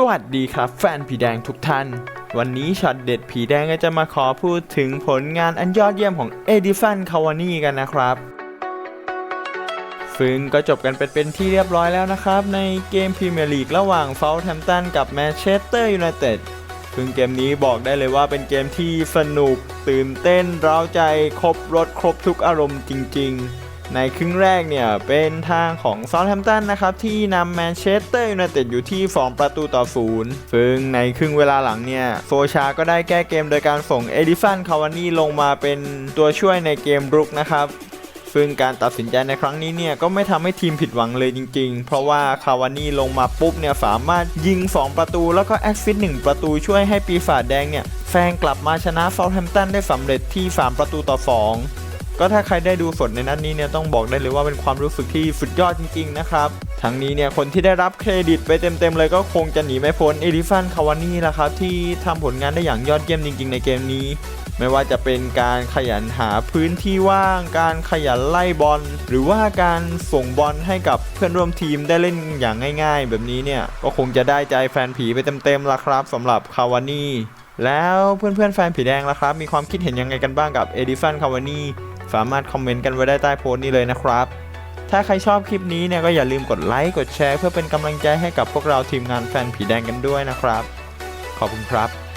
สวัสดีครับแฟนผีแดงทุกท่าน วันนี้ช็อตเด็ดผีแดงก็จะมาขอพูดถึงผลงานอันยอดเยี่ยมของเอดิฟันคาวานี่กันนะครับซึ่งก็จบกันเป็นเป็นที่เรียบร้อยแล้วนะครับ ในเกมพรีเมียร์ลีกระหว่างเฟลแฮมตันกับแมนเชสเตอร์ยูไนเต็ดซึ่งเกมนี้บอกได้เลยว่าเป็นเกมที่สนุก ตื่นเต้นร้าวใจครบรถครบทุกอารมณ์จริง ๆ ในครึ่งแรกเนี่ยเป็นทางของซ u แฮมตันนะครับที่นำแมนเชสเตอร์ยูไนเต็ดอยู่ที่ 2 ประตูต่อศูนย์ซึ่งในครึ่งเวลาหลังเนี่ยโซชาก็ได้แก้เกมโดยการส่งเอดิฟันคาวานี่ลงมาเป็นตัวช่วยในเกมรุกนะครับซึ่งการตัดสินใจในครั้งนี้เนี่ยก็ไม่ทำให้ทีมผิดหวังเลยจริงๆ เพราะว่าคาวานี่ลงมาปุ๊บเนี่ยสามารถยิง 2 ประตูแล้วก็แอคซิส1ประตูช่วยให้ปีศาจแดงเนี่ยแซงกลับมาชนะซาท์แฮมตันได้สำเร็จที่ 3 ประตูต่อ 2 ก็ถ้าใครได้ดูสดในนัดนี้เนี่ยต้องบอกได้เลยว่าเป็นความรู้สึกที่สุดยอดจริงๆนะครับทั้งนี้เนี่ยคนที่ได้รับเครดิตไปเต็มๆเลยก็คงจะหนีไม่พ้นเอลิฟันคาวานี่ละครับที่ทำผลงานได้อย่างยอดเยี่ยมจริง ๆ ในเกมนี้ ไม่ว่าจะเป็นการขยันหาพื้นที่ว่าง การขยันไล่บอล หรือว่าการส่งบอลให้กับเพื่อนร่วมทีมได้เล่นอย่างง่าย ๆ แบบนี้เนี่ยก็คงจะได้ใจแฟนผีไปเต็มๆละครับสำหรับคาวานี่แล้วเพื่อนๆแฟนผีแดงล่ะครับ มีความคิดเห็นยังไงกันบ้างกับเอดิฟันคาวานี่ สามารถคอมเมนต์กันไว้ได้ใต้โพสต์นี้เลยนะครับ ถ้าใครชอบคลิปนี้เนี่ยก็อย่าลืมกดไลค์กดแชร์เพื่อเป็นกำลังใจให้กับพวกเราทีมงานแฟนผีแดงกันด้วยนะครับ ขอบคุณครับ